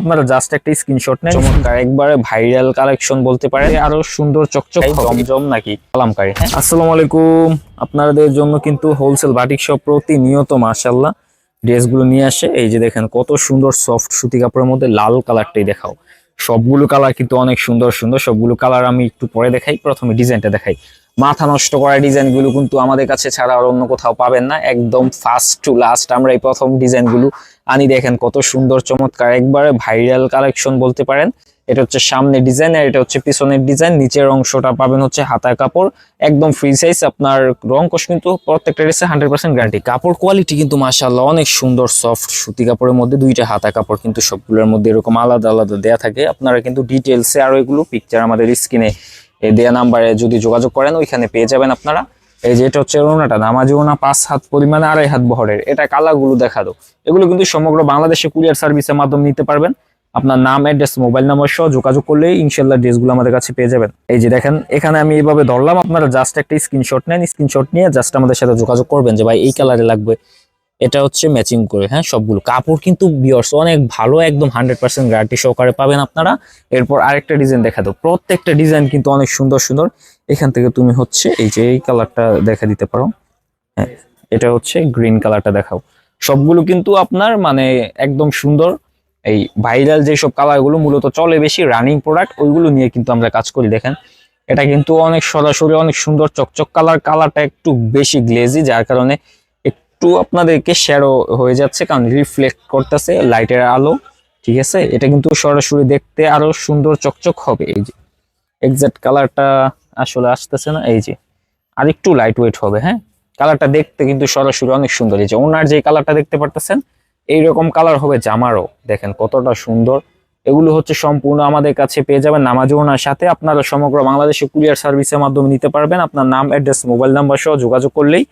আপনারা জাস্ট একটা স্ক্রিনশট নেন। চমৎকার একবারে ভাইরাল কালেকশন বলতে পারে আরও সুন্দর চকচক জমজম নাকি? কালামকারী হ্যাঁ আসসালামু আলাইকুম। আপনাদের জন্য কিন্তু হোলসেল বাটিক শপ প্রতিনিয়ত মাশাল্লাহ ড্রেসগুলো নিয়ে আসে। এই যে দেখেন কত সুন্দর সফট সুতি কাপড়ের মধ্যে লাল কালারটাই দেখাও। সবগুলো কালার কিন্তু অনেক সুন্দর সুন্দর। সবগুলো কালার আমি একটু পরে দেখাই প্রথমে ডিজাইনটা দেখাই। মাথা নষ্ট করা ডিজাইনগুলো কিন্তু আমাদের কাছে ছাড়া আর অন্য কোথাও পাবেন না। একদম ফার্স্ট টু লাস্ট আমরা এই প্রথম ডিজাইনগুলো আনি দেখেন কত সুন্দর, চমৎকার, একবারে ভাইরাল কালেকশন বলতে পারেন। এটা হচ্ছে সামনের ডিজাইন আর এটা হচ্ছে পিছনের ডিজাইন নিচের অংশটা পাবেন হচ্ছে হাতার কাপড়, একদম ফ্রি সাইজ আপনার রং কোশ কিন্তু প্রত্যেকটা ড্রেসে হান্ড্রেড পার্সেন্ট গ্যারান্টি কাপড় কোয়ালিটি কিন্তু মাশাআল্লাহ অনেক সুন্দর সফট সুতি কাপড়ের মধ্যে দুইটা হাতা কাপড় কিন্তু সবগুলোর মধ্যে এরকম আলাদা আলাদা দেয়া থাকে। আপনারা কিন্তু ডিটেলসে আরও এগুলো পিকচার আমাদের স্ক্রিনে দেয়া নাম্বারে যদি যোগাযোগ করেন, ওইখানে পেয়ে যাবেন আপনারা। এই যে এটা হচ্ছে ওনাটা নামাজি ওনা পাঁচ হাত পরিমাণে আড়াই হাত বহরের। এটা কালাগুলো দেখা দাও এগুলো কিন্তু সমগ্র বাংলাদেশে কুরিয়ার সার্ভিসের মাধ্যমে নিতে পারবেন। আপনার নাম, অ্যাড্রেস, মোবাইল নাম্বার সহ যোগাযোগ করলে ইনশাল্লাহ ড্রেসগুলো আমাদের কাছে পেয়ে যাবেন। এই যে দেখেন, এখানে আমি এইভাবে ধরলাম, আপনারা জাস্ট একটা স্ক্রিনশট নেন স্ক্রিনশট নিয়ে জাস্ট আমাদের সাথে যোগাযোগ করবেন যে, ভাই, এই কালারে লাগবে। এটা হচ্ছে ম্যাচিং করে হ্যাঁ সবগুলো। কাপড় কিন্তু বিয়ার্স অনেক ভালো, একদম হান্ড্রেড পার্সেন্ট গ্যারান্টি সহকারে পাবেন আপনারা। এরপর আরেকটা ডিজাইন দেখা দাও। প্রত্যেকটা ডিজাইন কিন্তু অনেক সুন্দর সুন্দর। এখান থেকে তুমি হচ্ছে এই যে এই কালারটা দেখা দিতে পারো। হ্যাঁ এটা হচ্ছে গ্রিন কালারটা দেখাও। সবগুলো কিন্তু আপনার মানে একদম সুন্দর। এই ভাইরাল যেসব কালারগুলো মূলত চলে বেশি রানিং প্রোডাক্ট ওইগুলো নিয়ে কিন্তু আমরা কাজ করি, দেখেন। এটা কিন্তু অনেক সরাসরি অনেক সুন্দর চকচক কালার কালারটা একটু বেশি গ্লেজি যার কারণে একটু আপনাদেরকে শ্যারো হয়ে যাচ্ছে, কারণ রিফ্লেক্ট করতেছে লাইটের আলো, ঠিক আছে? এটা কিন্তু সরাসরি দেখতে আরও সুন্দর চকচক হবে, এই যে। এক্সাক্ট কালারটা আসলে আসতেছে না, এই যে। আর একটু লাইট ওয়েট হবে হ্যাঁ? কালারটা দেখতে কিন্তু সরাসরি অনেক সুন্দর, এই যে ওনার যে কালারটা দেখতে পারতেছেন, এইরকম কালার হবে জামারও। দেখেন কতটা সুন্দর। এগুলো হচ্ছে সম্পূর্ণ আমাদের কাছে পেয়ে যাবেন নামাজি ওনার সাথে। আপনারা সমগ্র বাংলাদেশে কুরিয়ার সার্ভিসের মাধ্যমে নিতে পারবেন। আপনার নাম অ্যাড্রেস মোবাইল নাম্বার সহ যোগাযোগ করলেই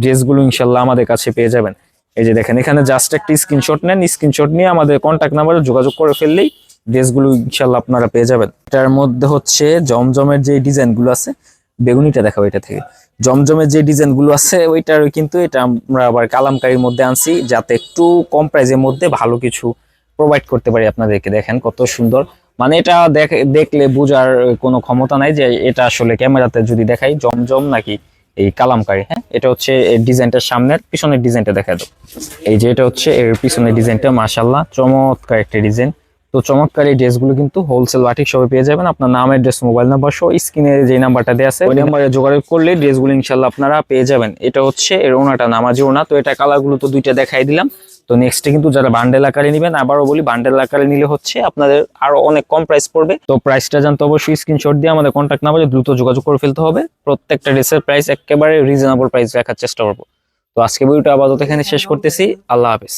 ড্রেসগুলো ইনশাল্লাহ আমাদের কাছে পেয়ে যাবেন। এই যে দেখেন, এখানে জাস্ট একটা স্ক্রিনশট নেন। স্ক্রিনশট নিয়ে আমাদের কন্ট্যাক্ট নাম্বারে যোগাযোগ করে ফেললেই ড্রেসগুলো ইনশাল্লাহ আপনারা পেয়ে যাবেন। এটার মধ্যে হচ্ছে জমজমের যে ডিজাইনগুলো আছে, বেগুনিটা দেখাবো এটা থেকে। জমজমের যে ডিজাইনগুলো আছে ওইটার কিন্তু এটা আমরা আবার কালামকারির মধ্যে আনছি, যাতে একটু কম প্রাইসের মধ্যে ভালো কিছু প্রোভাইড করতে পারি আপনাদেরকে। দেখেন কত সুন্দর। মানে এটা দেখ- দেখলে বোঝার কোনো ক্ষমতা নাই যে এটা আসলে ক্যামেরাতে যদি দেখাই জমজম নাকি এই কালামকারী হ্যাঁ? এটা হচ্ছে ডিজাইনটার সামনের পিছনের ডিজাইনটা দেখা দেব। এই যে এটা হচ্ছে এর পিছনের ডিজাইনটা মাসাল্লাহ চমৎকার একটা ডিজাইন। তো চমৎকার এই ড্রেসগুলো কিন্তু হোলসেল বাটিক সবে পেয়ে যাবেন। আপনার নাম অ্যাড্রেস মোবাইল নাম্বার সহ স্ক্রিনে যে নাম্বারটা দেওয়া আছে, ওই নাম্বারে যোগাযোগ করলে ড্রেসগুলো ইনশাল্লাহ আপনারা পেয়ে যাবেন। এটা হচ্ছে এর ওনাটা, নামাজি ওনা। তো এটা কালারগুলো তো দুইটা দেখাই দিলাম। তো নেক্সটে কিন্তু যারা বান্ডেল আকারে নেবেন, আবারও বলি বান্ডেল আকারে নিলে হচ্ছে আপনাদের আরও অনেক কম প্রাইস পড়বে। তো প্রাইসটা জানতে অবশ্যই স্ক্রিনশট দিয়ে আমাদের কন্ট্যাক্ট নাম্বারে দ্রুত যোগাযোগ করে ফেলতে হবে। প্রত্যেকটা ড্রেসের প্রাইস একেবারে রিজনেবল প্রাইস রাখার চেষ্টা করব। তো আজকে ভিডিওটা আপাতত এখানে শেষ করতেছি। আল্লাহ হাফেজ।